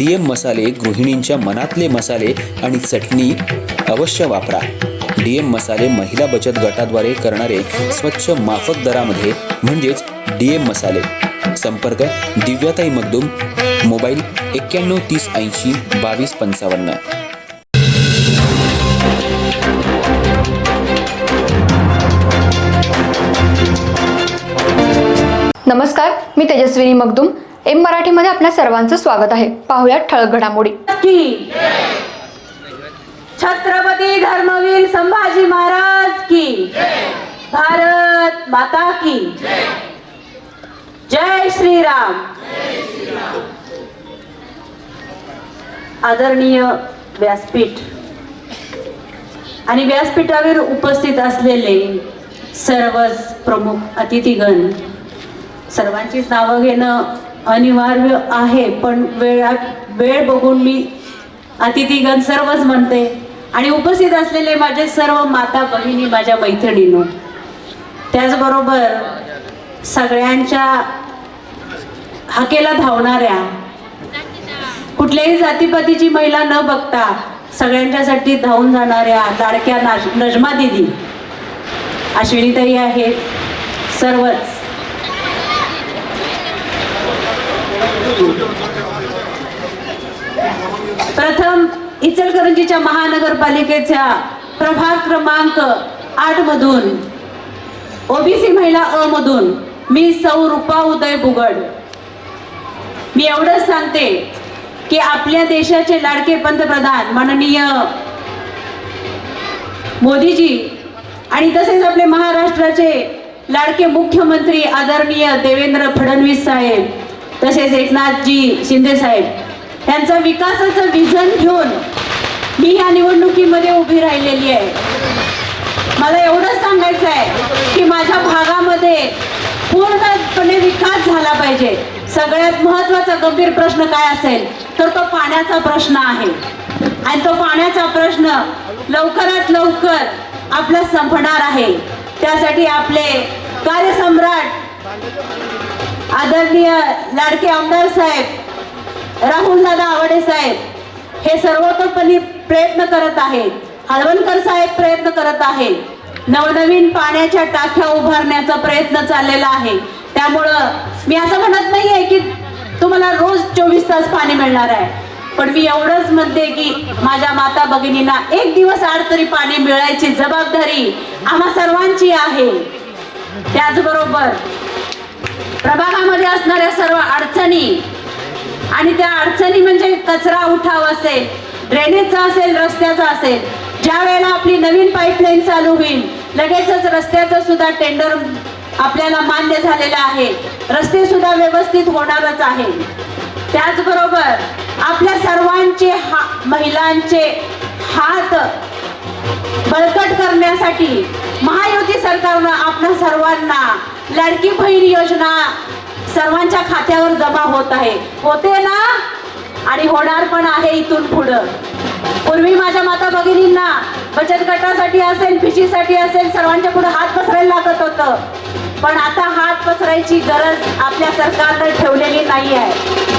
DM मसाले गृहिणींच्या मनातले मसाले आणि चटणी अवश्य वापरा. डीएम मसाले महिला बचत गटाद्वारे करणारे स्वच्छ माफक दरामध्ये म्हणजेच डीएम मसाले. संपर्क दिव्याताई मगदूम मोबाईल एक्क्याण्णव तीस ऐंशी बावीस पंचावन्न. नमस्कार मी तेजस्विनी मगदुम एम मराठीमध्ये आपल्या सर्वांचं स्वागत आहे. पाहुयात ठळक घडामोडी. छत्रपती धर्मवीर संभाजी महाराज की. भारत माता की. जय श्रीराम. आदरणीय व्यासपीठ आणि व्यासपीठावर उपस्थित असलेले सर्वच प्रमुख अतिथीगण सर्वांचीच नावं घेणं अनिवार्य आहे पण वेळात वेळ बघून मी अतिथीगण सर्वच म्हणते आणि उपस्थित असलेले माझे सर्व माता बहिणी माझ्या मैत्रिणीनो त्याचबरोबर सगळ्यांच्या हाकेला धावणाऱ्या कुठल्याही जातीपातीची महिला न बघता सगळ्यांच्यासाठी धावून जाणाऱ्या लाडक्या नाज नजमा दिदी अश्विनीताई आहेत सर्वच. इचलकरंजीच्या महानगरपालिकेच्या प्रभाग क्रमांक आठ मधून ओबीसी महिला अ मधून मी सौ रुपा उदय बुगड. मी एवढंच सांगते की आपल्या देशाचे लाडके पंतप्रधान माननीय मोदीजी आणि तसेच आपले महाराष्ट्राचे लाडके मुख्यमंत्री आदरणीय देवेंद्र फडणवीस साहेब तसेच एकनाथजी शिंदे साहेब यांचा विकासाचं विजन घेऊन मी या निवडणुकीमध्ये उभी राहिलेली आहे. मला एवढंच सांगायचं आहे की माझ्या भागामध्ये पूर्णपणे विकास झाला पाहिजे. सगळ्यात महत्त्वाचा गंभीर प्रश्न काय असेल तर तो पाण्याचा प्रश्न आहे. आणि तो पाण्याचा प्रश्न लवकरात लवकर आपला संपणार आहे. त्यासाठी आपले कार्यसम्राट आदरणीय लाडके आमदार साहेब राहुल दादा आवडे साहेब हे सर्वतोपरी प्रयत्न करत आहेत. हळवणकर साहेब प्रयत्न करत आहेत. नवनवीन पाण्याच्या टाक्या उभारण्याचा प्रयत्न चाललेला आहे. त्यामुळं मी असं म्हणत नाही आहे की तुम्हाला रोज चोवीस तास पाणी मिळणार आहे. पण मी एवढंच म्हणते की माझ्या माता भगिनींना एक दिवस आड तरी पाणी मिळायची जबाबदारी आम्हा सर्वांची आहे. त्याचबरोबर प्रभागामध्ये असणाऱ्या सर्व अडचणी आणि त्या अडचणी म्हणजे कचरा उठाव असेल ड्रेनेजचा असेल रस्त्याचा असेल ज्या वेळेला आपली नवीन पाईपलाईन चालू होईल लगेचच रस्त्याचं सुद्धा टेंडर आपल्याला मान्य झालेलं आहे. रस्ते सुद्धा व्यवस्थित होणारच आहे. त्याचबरोबर आपल्या सर्वांचे हा महिलांचे हात बळकट करण्यासाठी महायुती सरकारनं आपल्या सर्वांना लाडकी बहीण योजना सर्वांच्या खात्यावर जमा होत आहे. होते ना? आणि होणार पण आहे इथून पुढं. पूर्वी माझ्या माता भगिनींना बचत गटासाठी असेल फिशीसाठी असेल सर्वांच्या पुढे हात पसरायला लागत होतं. पण आता हात पसरायची गरज आपल्या सरकारनं ठेवलेली नाही आहे